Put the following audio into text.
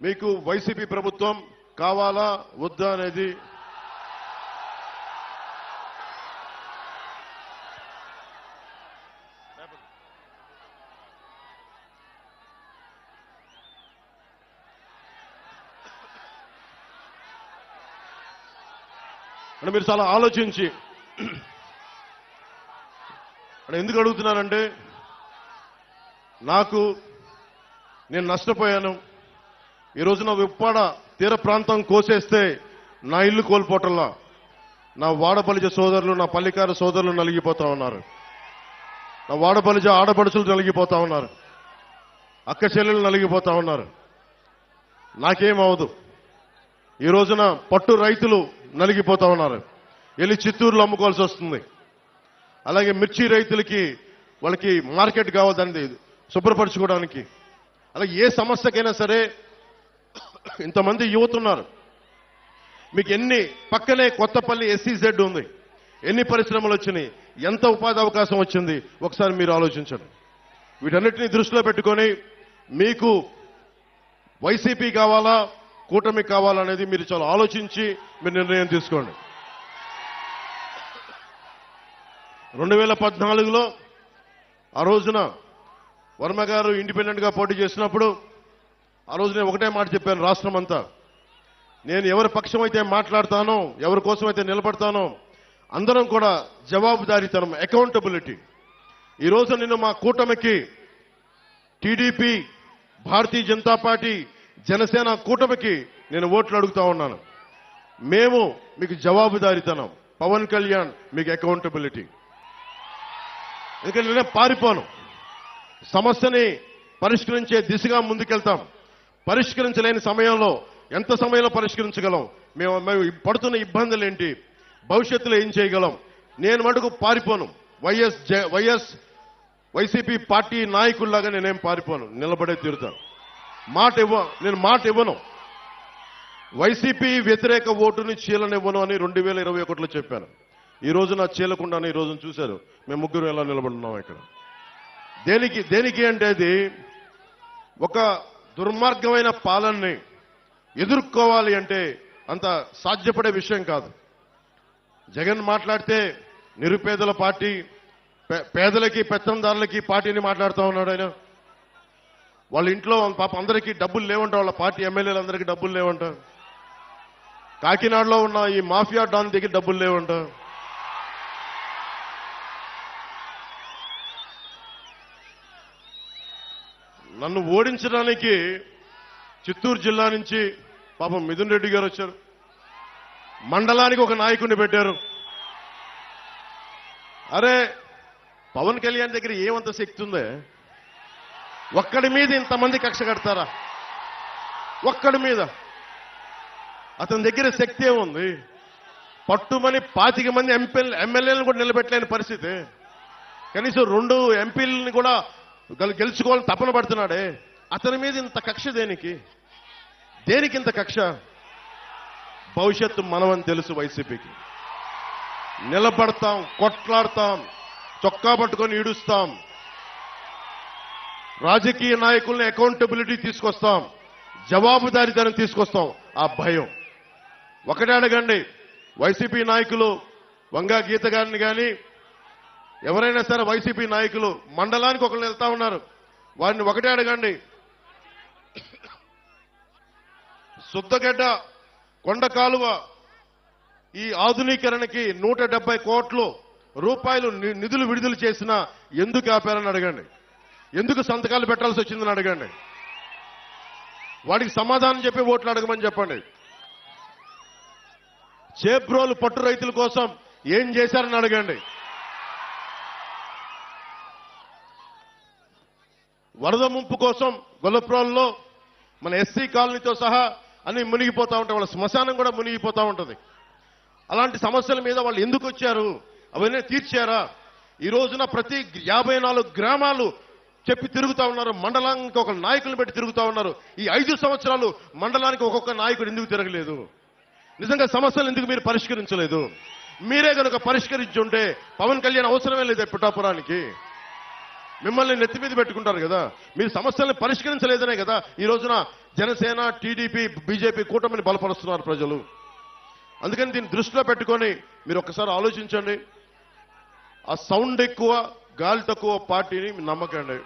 మీకు వైసీపీ ప్రభుత్వం కావాలా? వద్దా అనేది అంటే మీరు చాలా ఆలోచించి అంటే ఎందుకు అడుగుతున్నానంటే నాకు నేను నష్టపోయాను. ఈ రోజున ఉప్పాడ తీర ప్రాంతం కోసేస్తే నా ఇల్లు కోల్పోవటంలా నా వాడపలిజ సోదరులు నా పల్లికార సోదరులు నలిగిపోతా ఉన్నారు. నా వాడపలిజ ఆడపడుచులు నలిగిపోతా ఉన్నారు. అక్క చెల్లెలు నలిగిపోతా ఉన్నారు. నాకేం అవదు. ఈ రోజున పట్టు రైతులు నలిగిపోతా ఉన్నారు. వెళ్ళి చిత్తూరులో అమ్ముకోవాల్సి వస్తుంది. అలాగే మిర్చి రైతులకి వాళ్ళకి మార్కెట్ కావాలి శుభ్రపరచుకోవడానికి అలాగే ఏ సమస్యకైనా సరే ఇంతమంది యువత ఉన్నారు మీకు ఎన్ని పక్కనే కొత్తపల్లి ఎస్సీజెడ్ ఉంది. ఎన్ని పరిశ్రమలు వచ్చినాయి. ఎంత ఉపాధి అవకాశం వచ్చింది. ఒకసారి మీరు ఆలోచించండి. వీటన్నిటిని దృష్టిలో పెట్టుకొని మీకు వైసీపీ కావాలా కూటమి కావాలా అనేది మీరు చాలా ఆలోచించి మీరు నిర్ణయం తీసుకోండి. రెండు వేల పద్నాలుగులో ఆ రోజున వర్మ గారు పోటీ చేసినప్పుడు ఆ రోజు నేను ఒకటే మాట చెప్పాను రాష్ట్రం అంతా నేను ఎవరి పక్షం అయితే మాట్లాడతానో ఎవరి కోసం అయితే నిలబడతానో అందరం కూడా జవాబుదారీతనం అకౌంటబిలిటీ ఈరోజు రోజు నేను మా కూటమికి టీడీపీ భారతీయ జనతా పార్టీ జనసేన కూటమికి నేను ఓట్లు అడుగుతా ఉన్నాను. మేము మీకు జవాబుదారీతనం పవన్ కళ్యాణ్ మీకు అకౌంటబిలిటీ ఎందుకంటే నేనే పారిపోను. సమస్యని పరిష్కరించే దిశగా ముందుకెళ్తాం. పరిష్కరించలేని సమయంలో ఎంత సమయంలో పరిష్కరించగలం? మేము మేము పడుతున్న ఇబ్బందులు ఏంటి? భవిష్యత్తులో ఏం చేయగలం? నేను మటుకు పారిపోను. వైఎస్ వైఎస్ వైసీపీ పార్టీ నాయకుల్లాగా నేనేం పారిపోను. నిలబడే తీరుతాను. మాట ఇవ్వ నేను మాట ఇవ్వను. వైసీపీ వ్యతిరేక ఓటుని చీలనివ్వను అని రెండు వేల ఇరవై ఒకటిలో చెప్పాను. ఈ రోజు నా చీలకుండానే ఈ రోజున చూశారు. మేము ముగ్గురు ఎలా నిలబడున్నాం ఇక్కడ? దేనికి దేనికి అంటే అది ఒక దుర్మార్గమైన పాలనని ఎదుర్కోవాలి అంటే అంత సాధ్యపడే విషయం కాదు. జగన్ మాట్లాడితే నిరుపేదల పార్టీ పే- పేదలకి పెత్తందారులకి పార్టీని మాట్లాడుతూ ఉన్నాడు ఆయన. వాళ్ళ ఇంట్లో పాప అందరికీ డబ్బులు లేవంట వాళ్ళ పార్టీ ఎమ్మెల్యేలు అందరికీ డబ్బులు లేవంట. కాకినాడలో ఉన్న ఈ మాఫియా డాన్ దగ్గర డబ్బులు లేవంట. నన్ను ఓడించడానికి చిత్తూరు జిల్లా నుంచి పాపం మిథున్ రెడ్డి గారు వచ్చారు. మండలానికి ఒక నాయకుడిని పెట్టారు. అరే పవన్ కళ్యాణ్ దగ్గర ఏమంత శక్తి ఉందే? ఒక్కడి మీద ఇంతమంది కక్ష కడతారా? ఒక్కడి మీద. అతని దగ్గర శక్తి ఏముంది? పట్టుమని పాతిక మంది ఎంపీ ఎమ్మెల్యేలను కూడా నిలబెట్టలేని పరిస్థితి. కనీసం రెండు ఎంపీలని కూడా గెలుచుకోవాలని తపన పడుతున్నాడే. అతని మీద ఇంత కక్ష దేనికి? దేనికి ఇంత కక్ష? భవిష్యత్తు మనమని తెలుసు వైసీపీకి. నిలబడతాం కొట్లాడతాం చొక్కా పట్టుకొని ఈడుస్తాం. రాజకీయ నాయకుల్ని అకౌంటబిలిటీ తీసుకొస్తాం. జవాబుదారీతనం తీసుకొస్తాం. ఆ భయం. ఒకటే అడగండి వైసీపీ నాయకులు వంగా గీత గారిని కానీ ఎవరైనా సరే వైసీపీ నాయకులు మండలానికి ఒకళ్ళు వెళ్తా ఉన్నారు. వారిని ఒకటే అడగండి. శుద్ధగడ్డ కొండ కాలువ ఈ ఆధునీకరణకి నూట డెబ్బై కోట్లు రూపాయలు ని- నిధులు విడుదల చేసినా ఎందుకు ఆపారని అడగండి. ఎందుకు సంతకాలు పెట్టాల్సి వచ్చిందని అడగండి. వాడికి సమాధానం చెప్పి ఓట్లు అడగమని చెప్పండి. చేబ్రోలు పట్టు రైతుల కోసం ఏం చేశారని అడగండి. వరద ముంపు కోసం గొల్లపురంలో మన ఎస్సీ కాలనీతో సహా అన్ని మునిగిపోతూ ఉంటాయి. వాళ్ళ శ్మశానం కూడా మునిగిపోతూ ఉంటుంది. అలాంటి సమస్యల మీద వాళ్ళు ఎందుకు వచ్చారు? అవన్నీ తీర్చారా? ఈ రోజున ప్రతి యాభై నాలుగు గ్రామాలు చెప్పి తిరుగుతూ ఉన్నారు. మండలానికి ఒక నాయకులను పెట్టి తిరుగుతూ ఉన్నారు. ఈ ఐదు సంవత్సరాలు మండలానికి ఒక్కొక్క నాయకుడు ఎందుకు తిరగలేదు? నిజంగా సమస్యలు ఎందుకు మీరు పరిష్కరించలేదు? మీరే కనుక పరిష్కరించుంటే పవన్ కళ్యాణ్ అవసరమే లేదు పిఠాపురానికి మిమ్మల్ని నెత్తి మీద పెట్టుకుంటారు కదా. మీరు సమస్యల్ని పరిష్కరించలేదనే కదా ఈ రోజున జనసేన టీడీపీ బీజేపీ కూటమిని బలపరుస్తున్నారు ప్రజలు. అందుకని దీన్ని దృష్టిలో పెట్టుకొని మీరు ఒక్కసారి ఆలోచించండి. ఆ సౌండ్ ఎక్కువ గాలి తక్కువ పార్టీని మీరు నమ్మకండి.